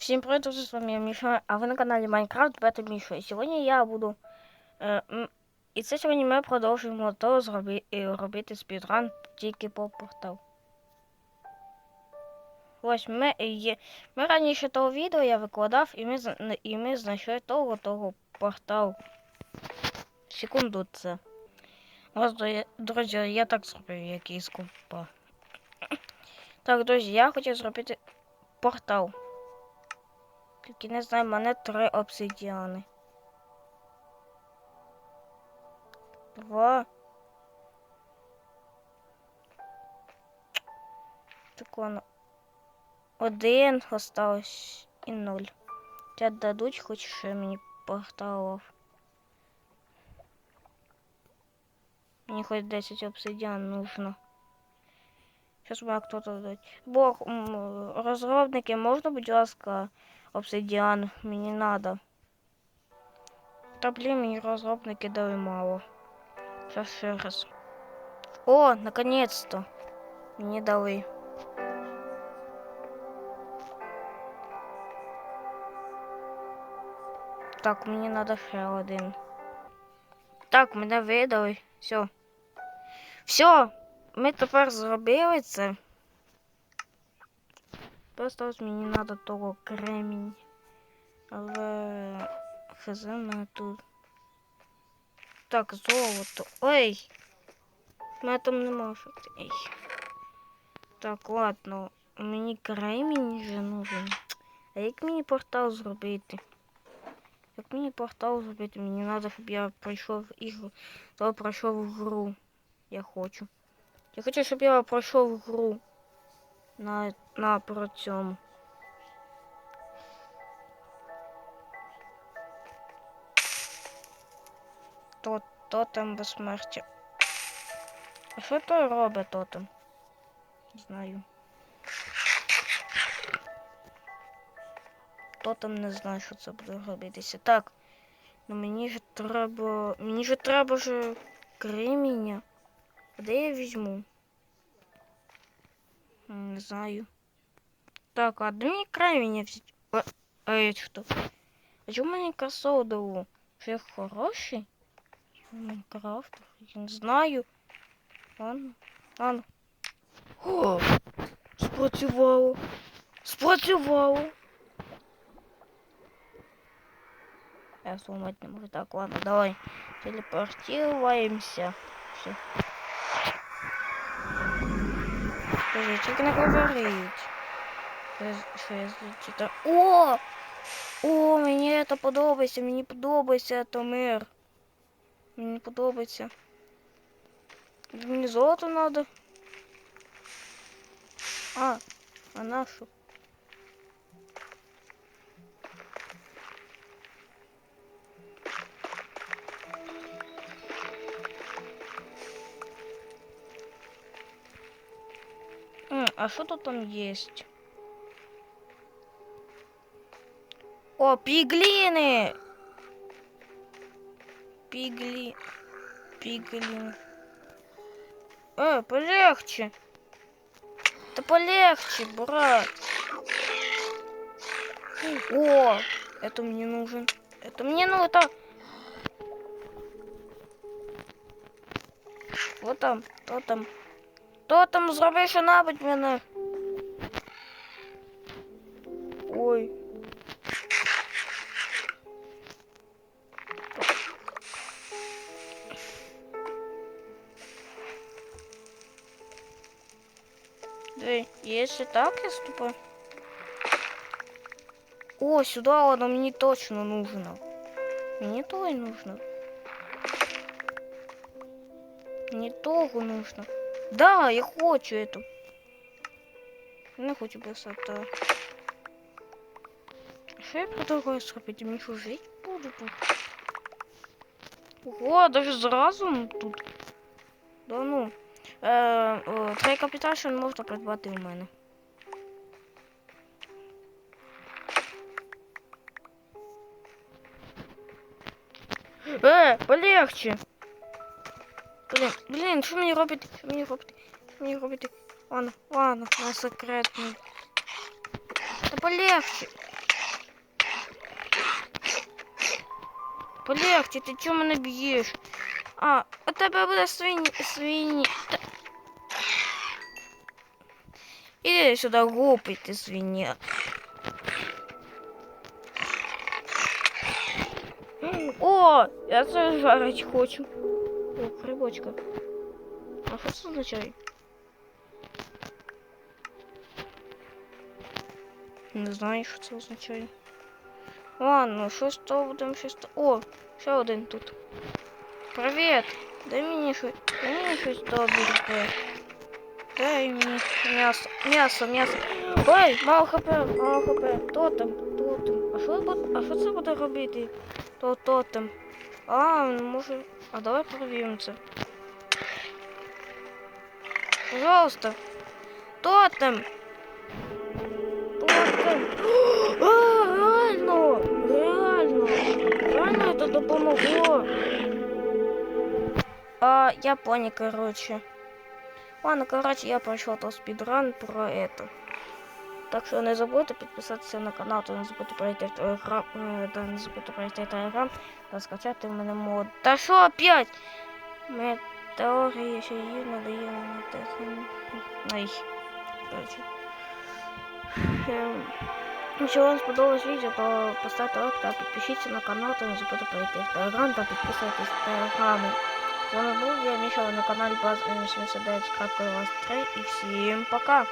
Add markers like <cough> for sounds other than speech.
Всім привіт, друзі, з вами я Міша, а ви на каналі Майнкрафт Бета Міша. І сьогодні я буду. Е, м, і це сьогодні ми продовжуємо то зроби, е, робити спідран тільки по портал. Ось ми, е, є, ми раніше того відео я викладав, і ми, і ми знайшли того того портал. Секунду це. Друзі, друзі, я так зробив, як і скупа. Так, друзі, я хотів зробити портал. Тільки не знаю, мене три обсидіани. Два. Так воно. Один осталось і нуль. Те дадуть хоч ще мені порталов. Мені хоч 10 обсидіан нужно. Щас має хто-то дать. Бог, розробники, можна, будь ласка, обсидіан? Мені надо. Та блін, мені розробники дали мало. Сейчас ще раз. О, наконец-то. Мені дали. Так, мені надо ще один. Так, мене видали. Все. Все, ми тепер зробили це. Просто ось мені треба того кремінь. Але хз мене тут. Так, золото. Ой! Мене там не можу. Ей. Так, ладно. Мені кремінь вже нужен. А як мені портал зробити? Як мені портал зробити? Мені треба, щоб я пройшов ігру. То пройшов гру. Я хочу. Я хочу, щоб я пройшов гру на, на про цьому. То, тотем безсмертя. А що той робить тотем? Знаю. Тотем не знаю, що це буде робитися. Так. Ну мені ж треба. Мені ж треба ж креміння. А де я візьму? Не знаю. Так, а де мені креміння взяти? А, а я что? А чому мені красово дало? Що я хороший? Майнкрафт? Я не знаю. Ладно, ладно. О, спрацювало. Спрацювало. Я сломать не могу. Так, ладно, давай. Телепортируемся. Все. Подожди, тільки не говорить. Що я зачитав? О! О, мені це подобається, мені подобається це мир. Мені подобається. Мені золото надо. А, а нашу? М, А что тут там есть? О, пиглины! Пигли... Пиглин. Э, полегче. Да полегче, брат. О, это мне нужен. Это мне ну это. Вот там, то там. То там зроби що-небудь мене. Диви, якщо так я ступаю. О, сюда оно мне точно нужно. Мне то и нужно. Мне того нужно. Да, я хочу эту. Не хочу писати. Що я предлагаю зробити? Мені що жити буду тут? Ого, даже зразу тут. Да ну. Е, цей капітан можна придбати у мене. Е, полегче. Блін, блін, що мені робити? Що мені робити? Що мені робити? Ладно, ладно, на секретний. Та полегче. Полегче, ти чому мене б'єш? А, у тебе буде свині, свині. Та, Іди сюди, глупий ти свиня. О, я це жарить хочу. О, грибочка. А що це означає? Не знаю, що це означає. Ладно, щось то будемо щось то. О, ще один тут. Привіт! Дай мені щось. Дай мені щось добре. Дай мені м'ясо. М'ясо, м'ясо. Ой, мало хп, мало хп. Тотем, тотем. А що? А що це буде робити? То тотем. А, може. А давай перевіримо це. Пожалуйста. Тотем. Тотем. <gasps> А, реально! Реально! Реально это допомогло. А, я понял, короче. Ладно, короче, я пройшов то спідран про это. Так що не забудьте підписатися на канал, то не забудьте пройти телеграм, та не забудьте пройти телеграм та скачати в мене мод. Та що опять? Моя теорія ще її надає на техніку. Ай. Короче. Якщо вам сподобалось відео, то поставте лайк та підпишіться на канал, та не забудьте пройти в телеграм та підписуйтесь в телеграмі. З вами був я Міша на каналі Buzz 79.23 і всім пока!